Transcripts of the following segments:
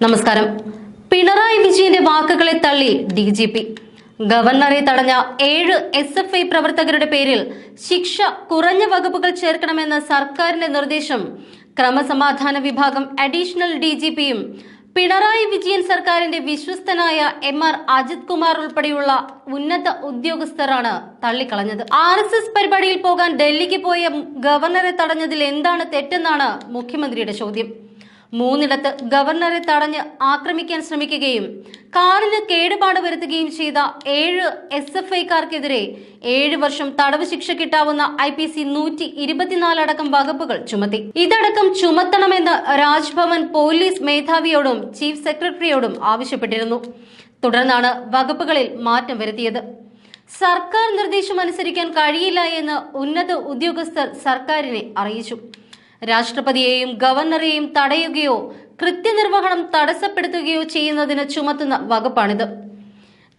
നമസ്കാരം. പിണറായി വിജയന്റെ വാക്കുകളെ തള്ളി ഡി ജി പി. ഗവർണറെ തടഞ്ഞ ഏഴ് എസ് എഫ് ഐ പ്രവർത്തകരുടെ പേരിൽ ശിക്ഷ കുറഞ്ഞ വകുപ്പുകൾ ചേർക്കണമെന്ന സർക്കാരിന്റെ നിർദ്ദേശം ക്രമസമാധാന വിഭാഗം അഡീഷണൽ ഡി ജി പിയും പിണറായി വിജയൻ സർക്കാരിന്റെ വിശ്വസ്തനായ എം ആർ അജിത് കുമാർ ഉൾപ്പെടെയുള്ള ഉന്നത ഉദ്യോഗസ്ഥരാണ് തള്ളിക്കളഞ്ഞത്. ആർ എസ് എസ് പരിപാടിയിൽ പോകാൻ ഡൽഹിക്ക് പോയ ഗവർണറെ തടഞ്ഞതിൽ എന്താണ് തെറ്റെന്നാണ് മുഖ്യമന്ത്രിയുടെ ചോദ്യം. മൂന്നിടത്ത് ഗവർണറെ തടഞ്ഞ് ആക്രമിക്കാൻ ശ്രമിക്കുകയും കാറിന് കേടുപാട് വരുത്തുകയും ചെയ്ത ഏഴ് എസ് എഫ് ഐക്കാർക്കെതിരെ ഏഴ് വർഷം തടവ് ശിക്ഷ കിട്ടാവുന്ന ഐ പി സി നൂറ്റി ഇരുപത്തിനാലടക്കം വകുപ്പുകൾ ചുമത്തി. ഇതടക്കം ചുമത്തണമെന്ന് രാജ്ഭവൻ പോലീസ് മേധാവിയോടും ചീഫ് സെക്രട്ടറിയോടും ആവശ്യപ്പെട്ടിരുന്നു. തുടർന്നാണ് വകുപ്പുകളിൽ മാറ്റം വരുത്തിയത്. സർക്കാർ നിർദ്ദേശം അനുസരിക്കാൻ കഴിയില്ല എന്ന് ഉന്നത ഉദ്യോഗസ്ഥർ സർക്കാരിനെ അറിയിച്ചു. രാഷ്ട്രപതിയെയും ഗവർണറെയും തടയുകയോ കൃത്യനിർവഹണം തടസ്സപ്പെടുത്തുകയോ ചെയ്യുന്നതിന് ചുമത്തുന്ന വകുപ്പാണിത്.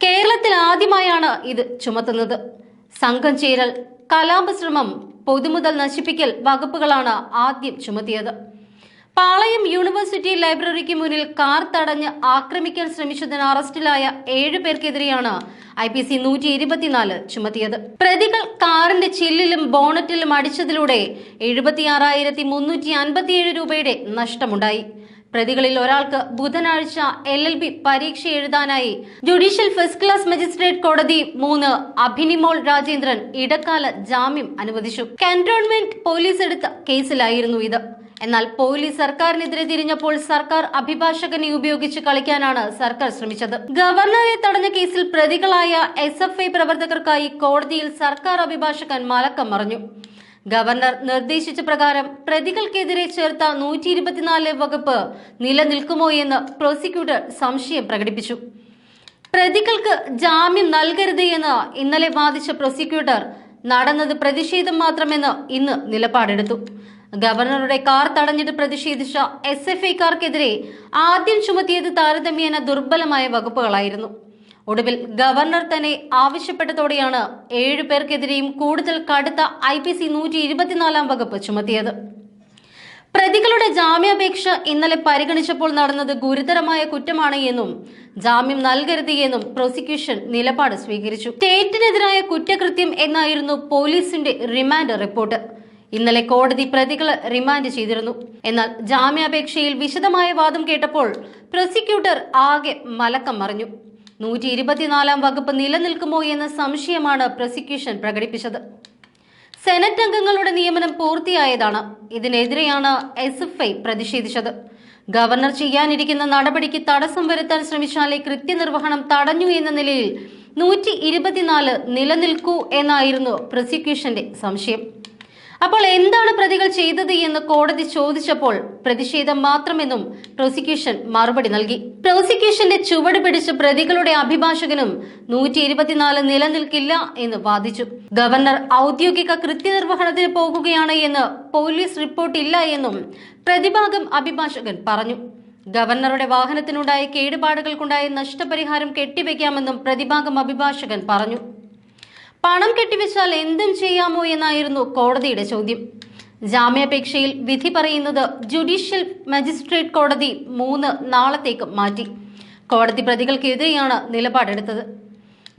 കേരളത്തിൽ ആദ്യമായാണ് ഇത് ചുമത്തുന്നത്. സംഘം ചേരൽ കലാപശ്രമം പൊതുമുതൽ നശിപ്പിക്കൽ വകുപ്പുകളാണ് ആദ്യം ചുമത്തിയത്. പാളയം യൂണിവേഴ്സിറ്റി ലൈബ്രറിക്ക് മുന്നിൽ കാർ തടഞ്ഞ് ആക്രമിക്കാൻ ശ്രമിച്ചതിന് അറസ്റ്റിലായ ഏഴ് പേർക്കെതിരെയാണ് ഐ പി സി നൂറ്റി ഇരുപത്തിനാല് ചുമത്തിയത്. പ്രതികൾ കാറിന്റെ ചില്ലിലും ബോണറ്റിലും അടിച്ചതിലൂടെ എഴുപത്തിയാറായിരത്തി മുന്നൂറ്റി അൻപത്തിയേഴ് രൂപയുടെ നഷ്ടമുണ്ടായി. പ്രതികളിൽ ഒരാൾക്ക് ബുധനാഴ്ച എൽ എൽ ബി പരീക്ഷ എഴുതാനായി ജുഡീഷ്യൽ ഫസ്റ്റ് ക്ലാസ് മജിസ്ട്രേറ്റ് കോടതി മൂന്ന് അഭിനിമോൾ രാജേന്ദ്രൻ ഇടക്കാല ജാമ്യം അനുവദിച്ചു. കന്റോൺമെന്റ് പോലീസ് എടുത്ത കേസിലായിരുന്നു ഇത്. എന്നാൽ പോലീസ് സർക്കാരിനെതിരെ തിരിഞ്ഞപ്പോൾ സർക്കാർ അഭിഭാഷകനെ ഉപയോഗിച്ച് കളിക്കാനാണ് സർക്കാർ ശ്രമിച്ചത്. ഗവർണറെ തടഞ്ഞ കേസിൽ പ്രതികളായ എസ് പ്രവർത്തകർക്കായി കോടതിയിൽ സർക്കാർ അഭിഭാഷകൻ മലക്കം മറിഞ്ഞു ഗവർണർ നിർദ്ദേശിച്ച പ്രകാരം പ്രതികൾക്കെതിരെ ചേർത്ത നൂറ്റി ഇരുപത്തിനാല് വകുപ്പ് നിലനിൽക്കുമോ എന്ന് പ്രോസിക്യൂട്ടർ സംശയം പ്രകടിപ്പിച്ചു. പ്രതികൾക്ക് ജാമ്യം നൽകരുത് എന്ന് ഇന്നലെ വാദിച്ച പ്രോസിക്യൂട്ടർ നടന്നത് പ്രതിഷേധം മാത്രമെന്ന് ഇന്ന് നിലപാടെടുത്തു. ഗവർണറുടെ കാർ തടഞ്ഞിട്ട് പ്രതിഷേധിച്ച എസ് എഫ് ഐക്കാർക്കെതിരെ ആദ്യം ചുമത്തിയത് താരതമ്യേന ദുർബലമായ വകുപ്പുകളായിരുന്നു. ഒടുവിൽ ഗവർണർ തന്നെ ആവശ്യപ്പെട്ടതോടെയാണ് ഏഴു പേർക്കെതിരെയും കൂടുതൽ കടുത്ത ഐ പി സി നൂറ്റി ഇരുപത്തിനാലാം വകുപ്പ് ചുമത്തിയത്. പ്രതികളുടെ ജാമ്യാപേക്ഷ ഇന്നലെ പരിഗണിച്ചപ്പോൾ നടന്നത് ഗുരുതരമായ കുറ്റമാണ് എന്നും ജാമ്യം നൽകരുത് എന്നും പ്രോസിക്യൂഷൻ നിലപാട് സ്വീകരിച്ചു. സ്റ്റേറ്റിനെതിരായ കുറ്റകൃത്യം എന്നായിരുന്നു പോലീസിന്റെ റിമാൻഡ് റിപ്പോർട്ട്. ഇന്നലെ കോടതി പ്രതികളെ റിമാൻഡ് ചെയ്തിരുന്നു. എന്നാൽ ജാമ്യാപേക്ഷയിൽ വിശദമായ വാദം കേട്ടപ്പോൾ പ്രോസിക്യൂട്ടർ ആകെ മലക്കം മറിഞ്ഞു നൂറ്റി ഇരുപത്തിനാലാം വകുപ്പ് നിലനിൽക്കുമോ എന്ന സംശയമാണ് പ്രോസിക്യൂഷൻ പ്രകടിപ്പിച്ചത്. സെനറ്റ് അംഗങ്ങളുടെ നിയമനം പൂർത്തിയായതാണ്. ഇതിനെതിരെയാണ് എസ് എഫ് ഐ പ്രതിഷേധിച്ചത്. ഗവർണർ ചെയ്യാനിരിക്കുന്ന നടപടിക്ക് തടസ്സം വരുത്താൻ ശ്രമിച്ചാലേ കൃത്യനിർവഹണം തടഞ്ഞു എന്ന നിലയിൽ നൂറ്റി ഇരുപത്തിനാല് നിലനിൽക്കൂ എന്നായിരുന്നു പ്രോസിക്യൂഷന്റെ സംശയം. അപ്പോൾ എന്താണ് പ്രതികൾ ചെയ്തത് എന്ന് കോടതി ചോദിച്ചപ്പോൾ പ്രതിഷേധം മാത്രമെന്നും പ്രോസിക്യൂഷൻ മറുപടി നൽകി. പ്രോസിക്യൂഷന്റെ ചുവട് പിടിച്ച പ്രതികളുടെ അഭിഭാഷകനും നൂറ്റി ഇരുപത്തിനാല് നിലനിൽക്കില്ല എന്ന് വാദിച്ചു. ഗവർണർ ഔദ്യോഗിക കൃത്യനിർവഹണത്തിന് പോകുകയാണ് എന്ന് പോലീസ് റിപ്പോർട്ടില്ല എന്നും പ്രതിഭാഗം അഭിഭാഷകൻ പറഞ്ഞു. ഗവർണറുടെ വാഹനത്തിനുണ്ടായ കേടുപാടുകൾക്കുണ്ടായ നഷ്ടപരിഹാരം കെട്ടിവെക്കാമെന്നും പ്രതിഭാഗം അഭിഭാഷകൻ പറഞ്ഞു. പണം കെട്ടിവെച്ചാൽ എന്തും ചെയ്യാമോ എന്നായിരുന്നു കോടതിയുടെ ചോദ്യം. ജാമ്യാപേക്ഷയിൽ വിധി പറയുന്നത് ജുഡീഷ്യൽ മജിസ്ട്രേറ്റ് കോടതി മൂന്ന് നാളത്തേക്ക് മാറ്റി. കോടതി പ്രതികൾക്കെതിരെയാണ് നിലപാടെടുത്തത്.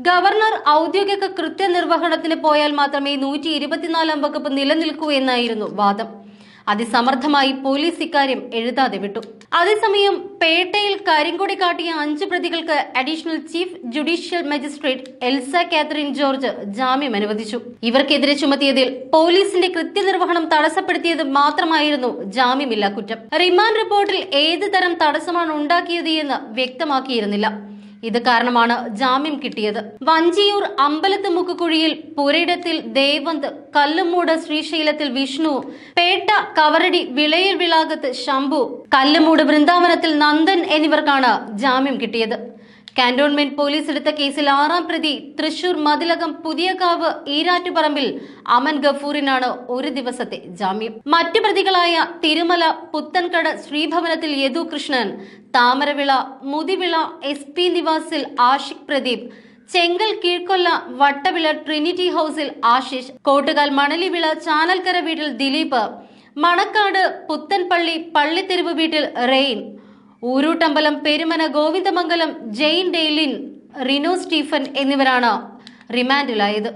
ഗവർണർ ഔദ്യോഗിക കൃത്യനിർവഹണത്തിന് പോയാൽ മാത്രമേ നൂറ്റി ഇരുപത്തിനാലാം വകുപ്പ് നിലനിൽക്കൂ എന്നായിരുന്നു വാദം. അതിസമർത്ഥമായി പോലീസ് ഇക്കാര്യം എഴുതാതെ വിട്ടു. അതേസമയം പേട്ടയിൽ കരിങ്കൊടി കാട്ടിയ അഞ്ച് പ്രതികൾക്ക് additional chief judicial magistrate Elsa Catherine George ജാമ്യം അനുവദിച്ചു. ഇവർക്കെതിരെ ചുമത്തിയതിൽ പോലീസിന്റെ കൃത്യനിർവഹണം തടസ്സപ്പെടുത്തിയത് മാത്രമായിരുന്നു ജാമ്യമില്ലാ കുറ്റം. റിമാൻഡ് റിപ്പോർട്ടിൽ ഏത് തരം തടസ്സമാണ് ഉണ്ടാക്കിയത് എന്ന് വ്യക്തമാക്കിയിരുന്നില്ല. ഇത് കാരണമാണ് ജാമ്യം കിട്ടിയത്. വഞ്ചിയൂർ അമ്പലത്ത് മുക്കുകുഴിയിൽ പുരയിടത്തിൽ ദേവന്ത് കല്ലുമൂട് ശ്രീശൈലത്തിൽ വിഷ്ണു പേട്ട കവറടി വിളയിൽ വിളാകത്ത് ശംഭു കല്ലുമൂട് വൃന്ദാവനത്തിൽ നന്ദൻ എന്നിവർക്കാണ് ജാമ്യം കിട്ടിയത്. കാന്റോൺമെന്റ് പോലീസ് എടുത്ത കേസിൽ ആറാം പ്രതി തൃശൂർ മതിലകം പുതിയകാവ് ഈരാറ്റുപറമ്പിൽ അമൻ ഗഫൂറിനാണ് ഒരു ദിവസത്തെ ജാമ്യം. മറ്റു പ്രതികളായ തിരുമല പുത്തൻകട ശ്രീഭവനത്തിൽ യദു കൃഷ്ണൻ താമരവിള മുതിവിള എസ് പി നിവാസിൽ ആഷിഖ് പ്രദീപ് ചെങ്കൽ കീഴ്ക്കൊല്ല വട്ടവിള ട്രിനിറ്റി ഹൗസിൽ ആശിഷ് കോട്ടുകാൽ മണലിവിള ചാനൽക്കര വീട്ടിൽ ദിലീപ് മണക്കാട് പുത്തൻപള്ളി പള്ളിത്തെരുവ് വീട്ടിൽ റെയിൻ ഊരൂട്ടമ്പലം പെരുമന ഗോവിന്ദമംഗലം ജെയിൻ ഡെയ്ലിൻ റിനോ സ്റ്റീഫൻ എന്നിവരാണ് റിമാൻഡിലായത്.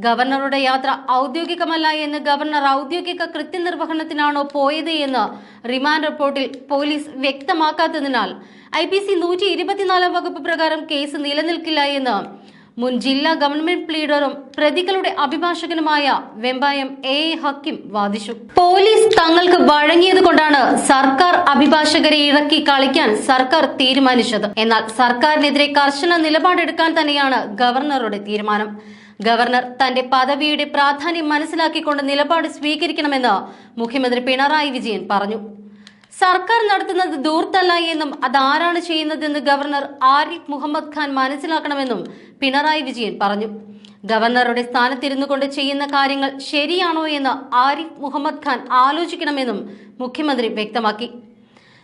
ഗവർണറുടെ യാത്ര ഔദ്യോഗികമല്ല എന്ന് ഗവർണർ ഔദ്യോഗിക കൃത്യനിർവഹണത്തിനാണോ പോയത് എന്ന് റിമാൻഡ് റിപ്പോർട്ടിൽ പോലീസ് വ്യക്തമാക്കാത്തതിനാൽ ഐ പി സി നൂറ്റി ഇരുപത്തിനാലാം വകുപ്പ് പ്രകാരം കേസ് നിലനിൽക്കില്ല എന്ന് മുൻ ജില്ലാ ഗവൺമെന്റ് പ്ലീഡറും പ്രതികളുടെ അഭിഭാഷകനുമായ വെമ്പായം എ ഹക്കിം വാദിച്ചു. പോലീസ് തങ്ങൾക്ക് വഴങ്ങിയത് കൊണ്ടാണ് സർക്കാർ അഭിഭാഷകരെ ഇറക്കി കളിക്കാൻ സർക്കാർ തീരുമാനിച്ചത്. എന്നാൽ സർക്കാരിനെതിരെ കർശന നിലപാടെടുക്കാൻ തന്നെയാണ് ഗവർണറുടെ തീരുമാനം. ഗവർണർ തന്റെ പദവിയുടെ പ്രാധാന്യം മനസ്സിലാക്കിക്കൊണ്ട് നിലപാട് സ്വീകരിക്കണമെന്ന് മുഖ്യമന്ത്രി പിണറായി വിജയൻ പറഞ്ഞു. സർക്കാർ നടത്തുന്നത് ദൂർത്തല്ല എന്നും അതാരാണ് ചെയ്യുന്നതെന്ന് ഗവർണർ ആരിഫ് മുഹമ്മദ് ഖാൻ മനസ്സിലാക്കണമെന്നും പിണറായി വിജയൻ പറഞ്ഞു. ഗവർണറുടെ സ്ഥാനത്തിരുന്നു കൊണ്ട് ചെയ്യുന്ന കാര്യങ്ങൾ ശരിയാണോ എന്ന് ആരിഫ് മുഹമ്മദ് ഖാൻ ആലോചിക്കണമെന്നും മുഖ്യമന്ത്രി വ്യക്തമാക്കി.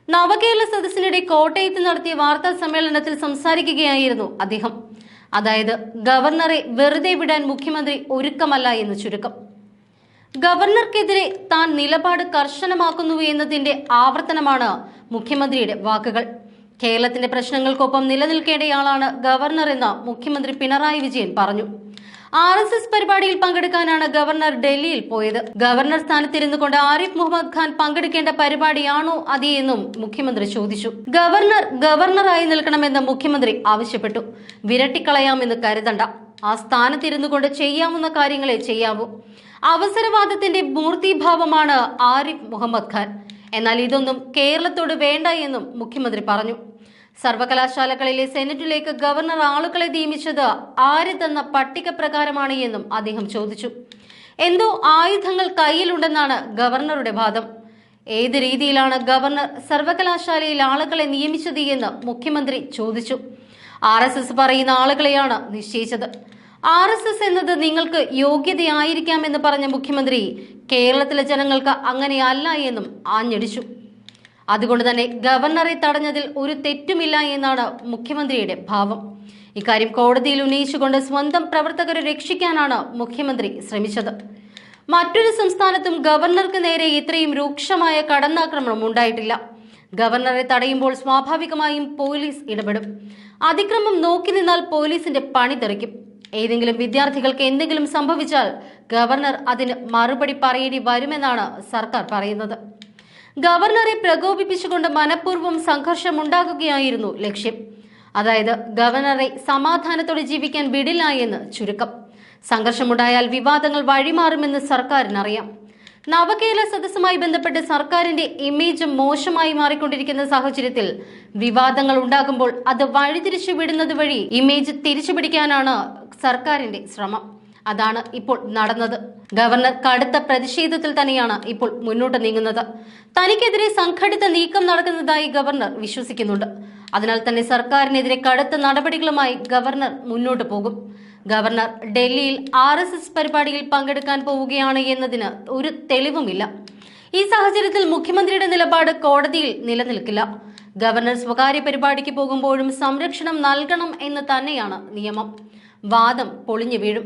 നവകേരള സദസ്സിനിടെ കോട്ടയത്ത് നടത്തിയ വാർത്താ സമ്മേളനത്തിൽ സംസാരിക്കുകയായിരുന്നു അദ്ദേഹം. അതായത് ഗവർണറെ വെറുതെ വിടാൻ മുഖ്യമന്ത്രി ഒരുക്കമല്ല എന്ന് ചുരുക്കം. ഗവർണർക്കെതിരെ താൻ നിലപാട് കർശനമാക്കുന്നു എന്നതിന്റെ ആവർത്തനമാണ് മുഖ്യമന്ത്രിയുടെ വാക്കുകൾ. കേരളത്തിന്റെ പ്രശ്നങ്ങൾക്കൊപ്പം നിലനിൽക്കേണ്ടയാളാണ് ഗവർണർ എന്ന് മുഖ്യമന്ത്രി പിണറായി വിജയൻ പറഞ്ഞു. ആർ എസ് എസ് പരിപാടിയിൽ പങ്കെടുക്കാനാണ് ഗവർണർ ഡൽഹിയിൽ പോയത്. ഗവർണർ സ്ഥാനത്തിരുന്നു കൊണ്ട് ആരിഫ് മുഹമ്മദ് ഖാൻ പങ്കെടുക്കേണ്ട പരിപാടിയാണോ അതെയെന്നും മുഖ്യമന്ത്രി ചോദിച്ചു. ഗവർണർ ഗവർണറായി നിൽക്കണമെന്ന് മുഖ്യമന്ത്രി ആവശ്യപ്പെട്ടു. വിരട്ടിക്കളയാമെന്ന് കരുതണ്ട. ആ സ്ഥാനത്തിരുന്നു കൊണ്ട് ചെയ്യാവുന്ന കാര്യങ്ങളെ ചെയ്യാവൂ. അവസരവാദത്തിന്റെ മൂർത്തിഭാവമാണ് ആരിഫ് മുഹമ്മദ് ഖാൻ. എന്നാൽ ഇതൊന്നും കേരളത്തോട് വേണ്ട എന്നും മുഖ്യമന്ത്രി പറഞ്ഞു. സർവകലാശാലകളിലെ സെനറ്റിലേക്ക് ഗവർണർ ആളുകളെ നിയമിച്ചത് ആര് തന്ന പട്ടിക പ്രകാരമാണ് എന്നും അദ്ദേഹം ചോദിച്ചു. എന്തോ ആയുധങ്ങൾ കയ്യിലുണ്ടെന്നാണ് ഗവർണറുടെ വാദം. ഏത് രീതിയിലാണ് ഗവർണർ സർവകലാശാലയിൽ ആളുകളെ നിയമിച്ചത് എന്ന് മുഖ്യമന്ത്രി ചോദിച്ചു. ആർ എസ് എസ് പറയുന്ന ആളുകളെയാണ് നിശ്ചയിച്ചത്. ആർ എസ് എസ് എന്നത് നിങ്ങൾക്ക് യോഗ്യതയായിരിക്കാം എന്ന് പറഞ്ഞ മുഖ്യമന്ത്രി കേരളത്തിലെ ജനങ്ങൾക്ക് അങ്ങനെയല്ല എന്നും ആഞ്ഞടിച്ചു. അതുകൊണ്ട് തന്നെ ഗവർണറെ തടഞ്ഞതിൽ ഒരു തെറ്റുമില്ല എന്നാണ് മുഖ്യമന്ത്രിയുടെ ഭാവം. ഇക്കാര്യം കോടതിയിൽ ഉന്നയിച്ചുകൊണ്ട് സ്വന്തം പ്രവർത്തകരെ രക്ഷിക്കാനാണ് മുഖ്യമന്ത്രി ശ്രമിച്ചത്. മറ്റൊരു സംസ്ഥാനത്തും ഗവർണർക്ക് നേരെ ഇത്രയും രൂക്ഷമായ കടന്നാക്രമണം ഉണ്ടായിട്ടില്ല. ഗവർണറെ തടയുമ്പോൾ സ്വാഭാവികമായും പോലീസ് ഇടപെടും. അതിക്രമം നോക്കി നിന്നാൽ പോലീസിന്റെ പണി തെറിക്കും. ഏതെങ്കിലും വിദ്യാർത്ഥികൾക്ക് എന്തെങ്കിലും സംഭവിച്ചാൽ ഗവർണർ അതിന് മറുപടി പറയേണ്ടി വരുമെന്നാണ് സർക്കാർ പറയുന്നത്. ഗവർണറെ പ്രകോപിപ്പിച്ചുകൊണ്ട് മനഃപൂർവം സംഘർഷമുണ്ടാക്കുകയായിരുന്നു ലക്ഷ്യം. അതായത് ഗവർണറെ സമാധാനത്തോടെ ജീവിക്കാൻ വിടില്ല എന്ന് ചുരുക്കം. സംഘർഷമുണ്ടായാൽ വിവാദങ്ങൾ വഴിമാറുമെന്ന് സർക്കാരിനറിയാം. നവകേരള സദസ്സുമായി ബന്ധപ്പെട്ട് സർക്കാരിന്റെ ഇമേജ് മോശമായി മാറിക്കൊണ്ടിരിക്കുന്ന സാഹചര്യത്തിൽ വിവാദങ്ങൾ ഉണ്ടാകുമ്പോൾ അത് വഴിതിരിച്ചു വിടുന്നത് വഴി ഇമേജ് തിരിച്ചുപിടിക്കാനാണ് സർക്കാരിന്റെ ശ്രമം. അതാണ് ഇപ്പോൾ നടന്നത്. ഗവർണർ കടുത്ത പ്രതിഷേധത്തിൽ തന്നെയാണ് ഇപ്പോൾ മുന്നോട്ട് നീങ്ങുന്നത്. തനിക്കെതിരെ സംഘടിത നീക്കം നടക്കുന്നതായി ഗവർണർ വിശ്വസിക്കുന്നുണ്ട്. അതിനാൽ തന്നെ സർക്കാരിനെതിരെ കടുത്ത നടപടികളുമായി ഗവർണർ മുന്നോട്ട് പോകും. ഗവർണർ ഡൽഹിയിൽ ആർ എസ് എസ് പരിപാടിയിൽ പങ്കെടുക്കാൻ പോവുകയാണ് എന്നതിന് ഒരു തെളിവുമില്ല. ഈ സാഹചര്യത്തിൽ മുഖ്യമന്ത്രിയുടെ നിലപാട് കോടതിയിൽ നിലനിൽക്കില്ല. ഗവർണർ സ്വകാര്യ പരിപാടിക്ക് പോകുമ്പോഴും സംരക്ഷണം നൽകണം എന്ന് തന്നെയാണ് നിയമം. വാദം പൊളിഞ്ഞു വീഴും